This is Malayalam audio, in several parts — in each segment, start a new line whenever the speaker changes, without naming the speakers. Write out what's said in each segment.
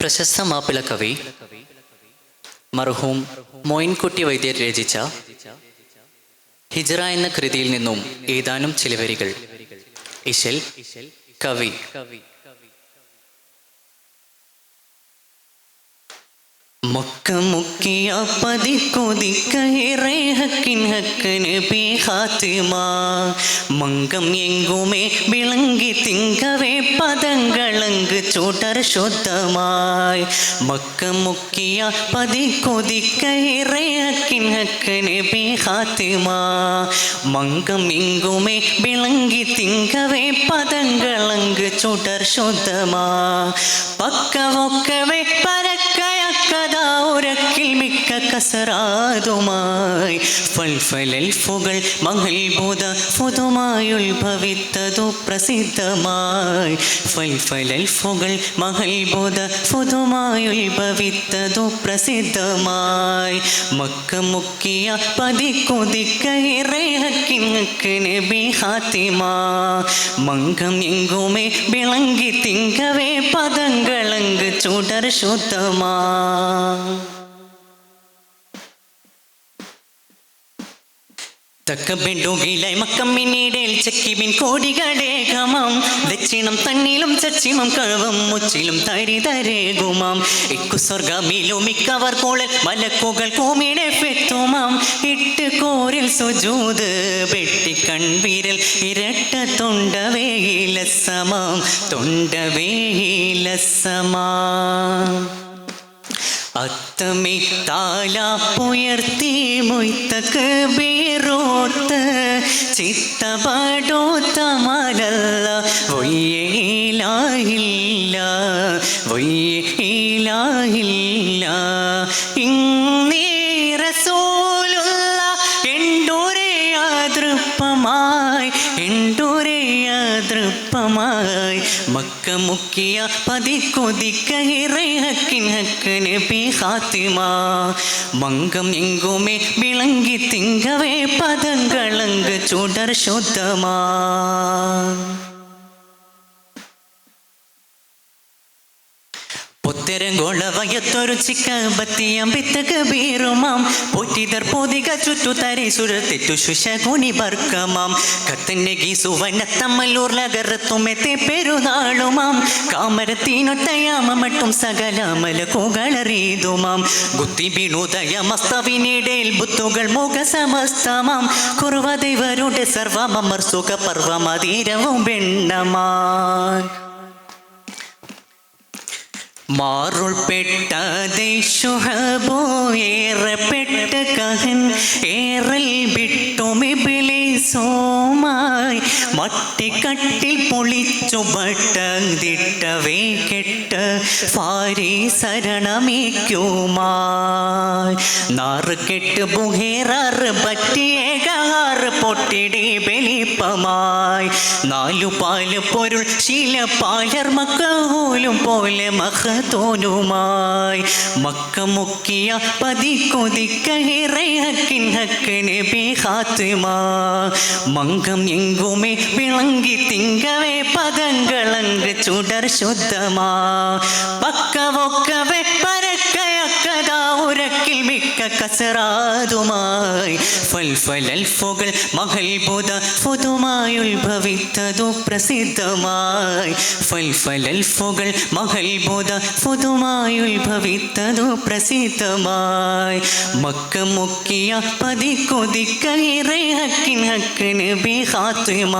പ്രശസ്ത മാപ്പിള കവി മർഹൂം മോയിൻകുട്ടി വൈദ്യർ രചിച്ച ഹിജറ എന്ന കൃതിയിൽ നിന്നും ഏതാനും ചില വരികൾ ഇശൽ കവി. മൊക്ക മുക്കിയ പതിക്കൊതിക്കയേറെ ഹക്കിൻ ഹക്കന് ബി ഹാത്തിമ. മങ്കം എങ്കുമേ വിളങ്ങി തിങ്കവേ പദങ്ങളങ്ക് ചൂട്ടർ ശുദ്ധമായി. മക്ക മുക്കിയ പതിക്കൊതിക്കയേറെ ഹക്കിൻ ഹക്കന് ബി ഹാത്തിമ. മങ്കം എങ്കുമേ വിളങ്ങി തിങ്കവേ പദങ്ങളങ്ക് ചൂട്ടർ ശുദ്ധമാ. പക്കവൊക്കവേ പരക്കയക്കതാ ഉരക്കിൽ മിക്ക കസറാതുമായി ഫൽഫലൽഫുകൾ മഹൽബുധ പുതുമായി ഉത്ഭവിത്തതു പ്രസിദ്ധമായി. ഫൽഫലൽഫുകൾ മഹൽബുധ പുതുമായി ഉത്ഭവിത്തതു പ്രസിദ്ധമായി. മക്ക മുക്കിയ പതിക്കുതിക്കയിറേ ഹക്കിങ്ങക്ക് നബി എങ്കുമേ വിളങ്ങി തിങ്കവേ പദങ്ങളങ്ക് ചുടർ ശുദ്ധമാ തക്കബെണ്ടുകിലായി മക്കമ്മിനീടേൽ ചെക്കിബിൻ കോടികളേകമാം. ദക്ഷിണം തണ്ണിലും ചച്ചിമം കഴവും മുച്ചിലും തരി തരേകുമാം. ഇക്കു സ്വർഗമിലും മിക്കവർ കോളിൽ മലക്കുകൾ കോമിടെ പെത്തുമാം ഇട്ട് കോരിൽ സുജൂത് വെട്ടി കൺവീരൽ ഇരട്ട തൊണ്ടവേയിലസമാം. തൊണ്ടവേയിലസമാം. അത്തമി താലാപ്പുയർത്തി മൊയ്ത്തക്ക് ബീറോത്ത് ചിത്തപാടോത്ത തമലല്ല വൊയ്യേലായില്ല വൊയ്യേലായില്ല ഇന്നീ എണ്ടൂരെ അതൃപ്പമായി എണ്ടൂരേ അതൃപ്പമായി മക്ക മുക്കിയ പതിക്കൊതിക്ക ഇറയക്കിൻ ഹക്കന് പി ഹാത്തിമ മങ്കം എങ്കുമേ വിളങ്ങി തിങ്കവേ പദങ്ങളങ്ക് ചുടർ ശുദ്ധമാ പൊത്തരങ്കോള വയത്തൊരു ചിക്ക ബത്തിയം വിത്തക ബീറുമാം പൊറ്റിതർ പോതിക ചുറ്റു തരെ സുരത്തെറ്റു ശുശകുനി ബർക്കമാം കത്തന്നെ ഗീസു വനത്തമ്മല്ലൂർ ലകറത്തുമെത്തെ പെരുന്നാളുമാം. കാമരത്തിനൊത്തയാമ മട്ടും സകലമല കുകളറിയുമാം ഗുത്തി വിണുതയ മസ്തവിനിടയിൽ ബുത്തുകൾ മുഖ സമസ്തമാം കുറുവദൈവരുടെ സർവമർ സുഖ പർവമതീരവും വെണ്ണമാൻ മാറുൾപ്പെട്ടതേ ശുഹബോ ഏറെപ്പെട്ട കഹൻ ഏറൽ വിട്ടുമിബിലി സോമായി. മട്ടിക്കട്ടിൽ പൊളിച്ചു ബട്ടതിട്ടവേ കെട്ട് ഫാരി ശരണമിക്കുമായി. നാറ് കെട്ട് ബുഹേറാറ് പറ്റിയേകാറ് പൊട്ടിടി ബലിപ്പമായി നാലു പാൽ പൊരുൾ ശീല പാലർ മക്കോലും പോലെ മഹത്തോനുമായി മക്ക മുക്കിയ പതി കൊതിക്കഹിറയക്കിൻ ഹക്കിന് ബി ഹാത്തിമ മങ്കം എങ്കുമേ വിളങ്കി തിങ്കവേ പദങ്ങളങ്ക് ചുടർ ശുദ്ധമാ. പക്കവൊക്കവേ മിക്ക കസറാതുമായി. ഫൽഫലൽഫുകൾ മഹൽബുദ ഫുതുമായി ഉത്ഭവിത്തതു പ്രസിദ്ധമായി. ഫൽഫലൽഫുകൾ മഹൽബുദ ഫുതുമായി ഉത്ഭവിത്തതു പ്രസിദ്ധമായി. മക്ക മുക്കിയ പതി കൊതിക്ക ഇറയക്കിൻ ഹക്കിന് ബി ഹാത്തിമ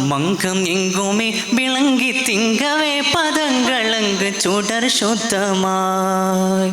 മങ്കം എങ്കുമേ വിളങ്ങി തിങ്കവേ പദങ്ങളങ്ക് ചുടർ ശുദ്ധമായി